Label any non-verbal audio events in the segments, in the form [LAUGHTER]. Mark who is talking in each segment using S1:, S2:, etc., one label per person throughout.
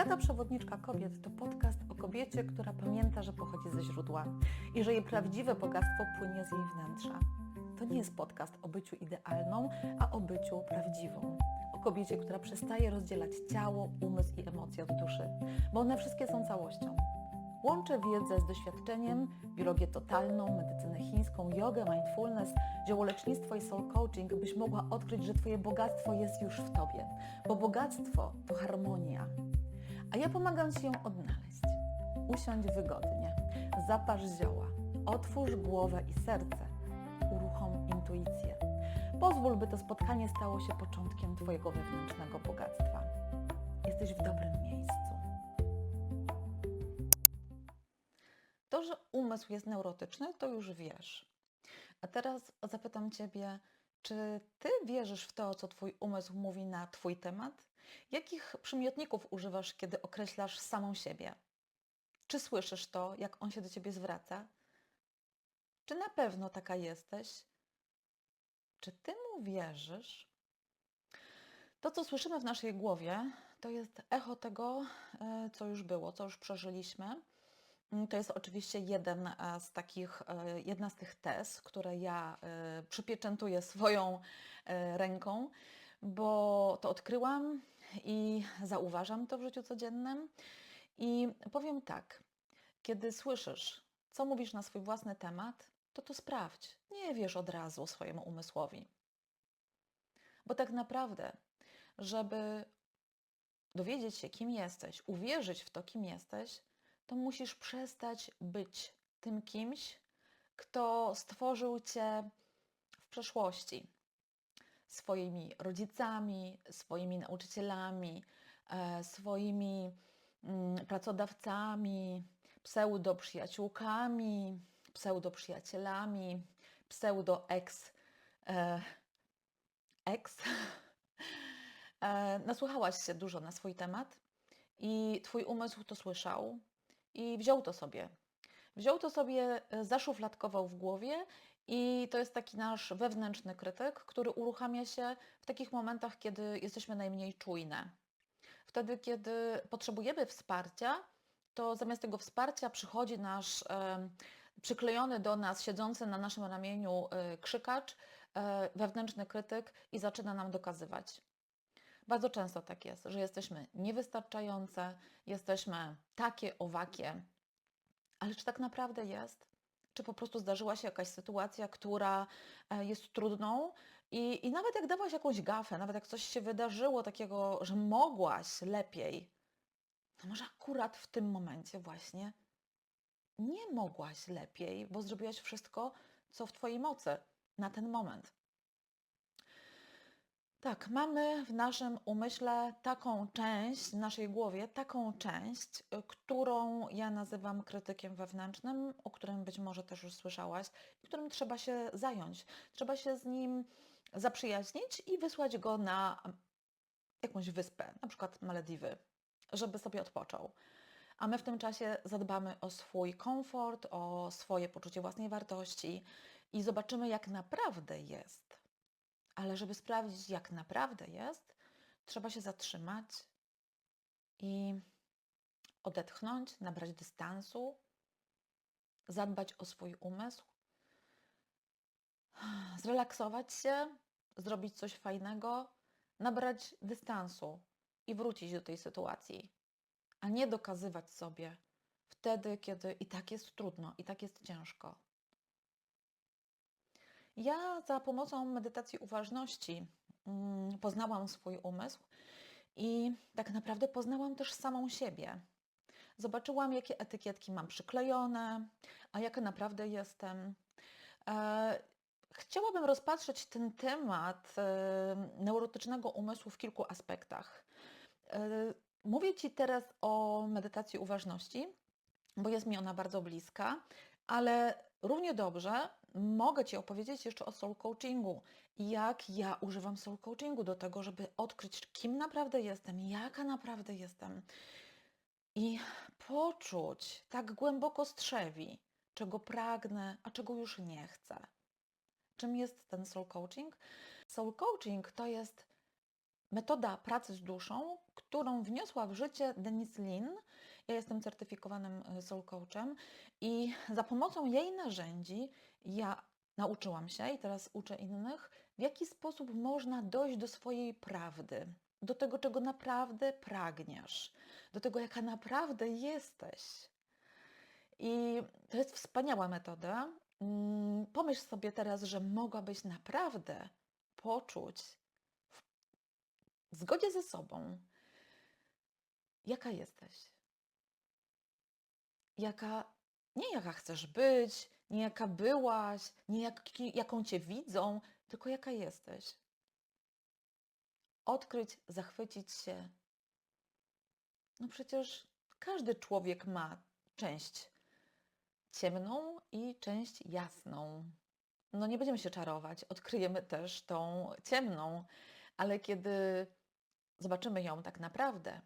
S1: Agata Przewodniczka Kobiet to podcast o kobiecie, która pamięta, że pochodzi ze źródła i że jej prawdziwe bogactwo płynie z jej wnętrza. To nie jest podcast o byciu idealną, a o byciu prawdziwą. O kobiecie, która przestaje rozdzielać ciało, umysł i emocje od duszy, bo one wszystkie są całością. Łączę wiedzę z doświadczeniem, biologię totalną, medycynę chińską, jogę, mindfulness, ziołolecznictwo i soul coaching, byś mogła odkryć, że Twoje bogactwo jest już w Tobie. Bo bogactwo to harmonia. A ja pomagam Ci ją odnaleźć. Usiądź wygodnie, zaparz zioła, otwórz głowę i serce, uruchom intuicję. Pozwól, by to spotkanie stało się początkiem Twojego wewnętrznego bogactwa. Jesteś w dobrym miejscu. To, że umysł jest neurotyczny, to już wiesz. A teraz zapytam Ciebie, czy Ty wierzysz w to, co Twój umysł mówi na Twój temat? Jakich przymiotników używasz, kiedy określasz samą siebie? Czy słyszysz to, jak on się do Ciebie zwraca? Czy na pewno taka jesteś? Czy Ty mu wierzysz? To, co słyszymy w naszej głowie, to jest echo tego, e, co już było, co już przeżyliśmy. Mm, To jest oczywiście jeden e, z takich, e, jedna z tych tez, które ja e, przypieczętuję [LAUGHS] swoją ręką, bo to odkryłam i zauważam to w życiu codziennym. I powiem tak, kiedy słyszysz, co mówisz na swój własny temat, to to sprawdź. Nie wiesz od razu swojemu umysłowi. Bo tak naprawdę, żeby dowiedzieć się, kim jesteś, uwierzyć w to, kim jesteś, to musisz przestać być tym kimś, kto stworzył cię w przeszłości. Swoimi rodzicami, swoimi nauczycielami, e, swoimi mm, pracodawcami, pseudo-przyjaciółkami, pseudo-przyjacielami, pseudo-ex, e, ex. [LAUGHS] E, Nasłuchałaś się dużo na swój temat i twój umysł to słyszał i wziął to sobie. Wziął to sobie, e, zaszufladkował w głowie i to jest taki nasz wewnętrzny krytyk, który uruchamia się w takich momentach, kiedy jesteśmy najmniej czujne. Wtedy, kiedy potrzebujemy wsparcia, to zamiast tego wsparcia przychodzi nasz e, przyklejony do nas, siedzący na naszym ramieniu e, krzykacz, wewnętrzny krytyk i zaczyna nam dokazywać. Bardzo często tak jest, że jesteśmy niewystarczające, jesteśmy takie, owakie. Ale czy tak naprawdę jest? Czy po prostu zdarzyła się jakaś sytuacja, która e, jest trudną i, i nawet jak dałaś jakąś gafę, nawet jak coś się wydarzyło takiego, że mogłaś lepiej, to może akurat w tym momencie właśnie nie mogłaś lepiej, bo zrobiłaś wszystko, co w Twojej mocy na ten moment. Tak, mamy w naszym umyśle taką część, w naszej głowie, taką część, y, którą ja nazywam krytykiem wewnętrznym, o którym być może też już słyszałaś, którym trzeba się zająć. Trzeba się z nim zaprzyjaźnić i wysłać go na jakąś wyspę, na przykład Malediwy, żeby sobie odpoczął. A my w tym czasie zadbamy o swój komfort, o swoje poczucie własnej wartości i zobaczymy, jak naprawdę jest. Ale żeby sprawdzić, jak naprawdę jest, trzeba się zatrzymać i odetchnąć, nabrać dystansu, zadbać o swój umysł, zrelaksować się, zrobić coś fajnego, nabrać dystansu i wrócić do tej sytuacji, a nie dokazywać sobie wtedy, kiedy i tak jest trudno, i tak jest ciężko. Ja za pomocą medytacji uważności mm, poznałam swój umysł i tak naprawdę poznałam też samą siebie. Zobaczyłam, jakie etykietki mam przyklejone, a jaka naprawdę jestem. E, Chciałabym rozpatrzeć ten temat e, neurotycznego umysłu w kilku aspektach. E, Mówię Ci teraz o medytacji uważności, bo jest mi ona bardzo bliska, ale równie dobrze mogę Ci opowiedzieć jeszcze o soul coachingu. Jak ja używam soul coachingu do tego, żeby odkryć, kim naprawdę jestem, jaka naprawdę jestem i poczuć tak głęboko strzewi, czego pragnę, a czego już nie chcę. Czym jest ten soul coaching? Soul coaching to jest metoda pracy z duszą, którą wniosła w życie Denise Lin. Ja jestem certyfikowanym y, soul coachem i za pomocą jej narzędzi ja nauczyłam się i teraz uczę innych, w jaki sposób można dojść do swojej prawdy, do tego, czego naprawdę pragniesz, do tego, jaka naprawdę jesteś. I to jest wspaniała metoda. Mm, Pomyśl sobie teraz, że mogłabyś naprawdę poczuć w zgodzie ze sobą, jaka jesteś. Jaka, nie jaka chcesz być, nie jaka byłaś, nie jak, jaką cię widzą, tylko jaka jesteś. Odkryć, zachwycić się. No przecież każdy człowiek ma część ciemną i część jasną. No nie będziemy się czarować, odkryjemy też tą ciemną, ale kiedy zobaczymy ją tak naprawdę,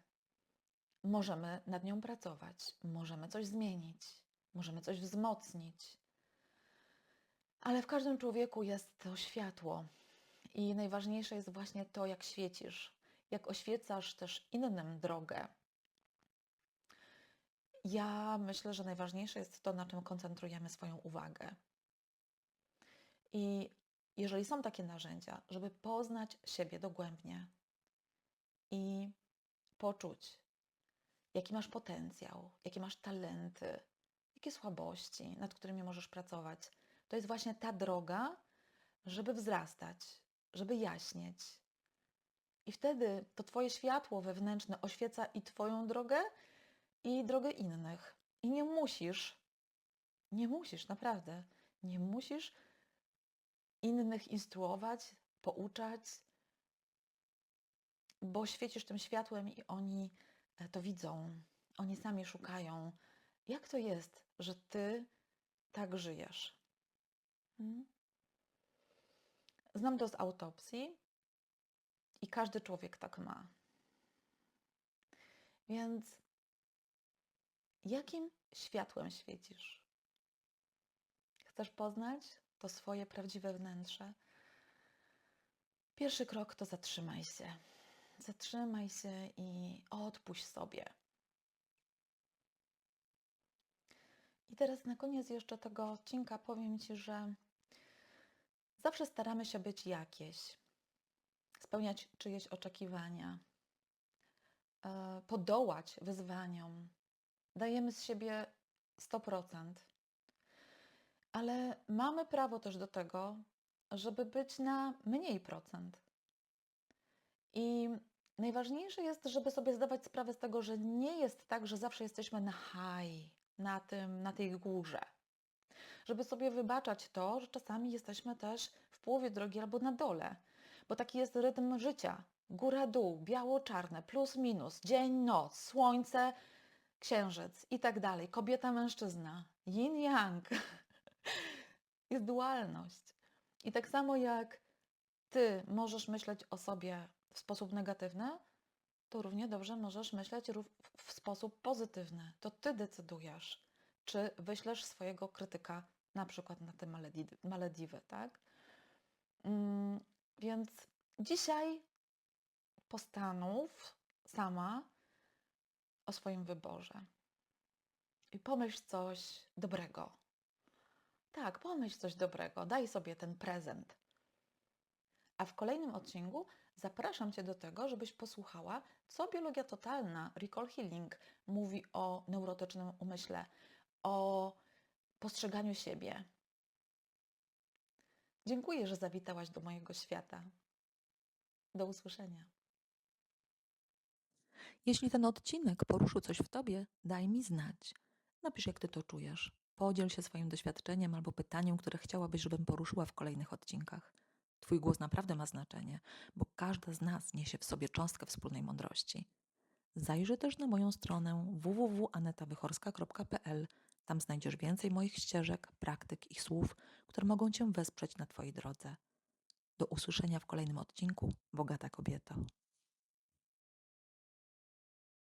S1: możemy nad nią pracować, możemy coś zmienić, możemy coś wzmocnić. Ale w każdym człowieku jest to światło i najważniejsze jest właśnie to, jak świecisz, jak oświecasz też innym drogę. Ja myślę, że najważniejsze jest to, na czym koncentrujemy swoją uwagę. I jeżeli są takie narzędzia, żeby poznać siebie dogłębnie i poczuć, jaki masz potencjał, jakie masz talenty, jakie słabości, nad którymi możesz pracować, to jest właśnie ta droga, żeby wzrastać, żeby jaśnieć. I wtedy to Twoje światło wewnętrzne oświeca i Twoją drogę, i drogę innych. I nie musisz, nie musisz, naprawdę, nie musisz innych instruować, pouczać, bo świecisz tym światłem i oni to widzą. Oni sami szukają, jak to jest, że ty tak żyjesz. Hmm? Znam to z autopsji i każdy człowiek tak ma. Więc jakim światłem świecisz? Chcesz poznać to swoje prawdziwe wnętrze? Pierwszy krok to zatrzymaj się. Zatrzymaj się i odpuść sobie. I teraz na koniec jeszcze tego odcinka powiem Ci, że zawsze staramy się być jakieś, spełniać czyjeś oczekiwania, e, podołać wyzwaniom. Dajemy z siebie 100%. Ale mamy prawo też do tego, żeby być na mniej procent. I najważniejsze jest, żeby sobie zdawać sprawę z tego, że nie jest tak, że zawsze jesteśmy na high, na, tym, na tej górze. Żeby sobie wybaczać to, że czasami jesteśmy też w połowie drogi albo na dole, bo taki jest rytm życia. Góra, dół, biało-czarne, plus, minus, dzień, noc, słońce, księżyc i tak dalej. Kobieta, mężczyzna, yin-yang. [LAUGHS] jest dualność. I tak samo jak ty możesz myśleć o sobie w sposób negatywny, to równie dobrze możesz myśleć w sposób pozytywny. To ty decydujesz, czy wyślesz swojego krytyka na przykład na te Malediwy, tak? Mm, więc dzisiaj postanów sama o swoim wyborze. I pomyśl coś dobrego. Tak, pomyśl coś dobrego, daj sobie ten prezent. A w kolejnym odcinku zapraszam Cię do tego, żebyś posłuchała, co biologia totalna, Recall Healing, mówi o neurotycznym umyśle, o postrzeganiu siebie. Dziękuję, że zawitałaś do mojego świata. Do usłyszenia.
S2: Jeśli ten odcinek poruszył coś w tobie, daj mi znać. Napisz, jak ty to czujesz. Podziel się swoim doświadczeniem albo pytaniem, które chciałabyś, żebym poruszyła w kolejnych odcinkach. Twój głos naprawdę ma znaczenie, bo każda z nas niesie w sobie cząstkę wspólnej mądrości. Zajrzyj też na moją stronę www.anetawychorska.pl. Tam znajdziesz więcej moich ścieżek, praktyk i słów, które mogą Cię wesprzeć na Twojej drodze. Do usłyszenia w kolejnym odcinku, Bogata Kobieto.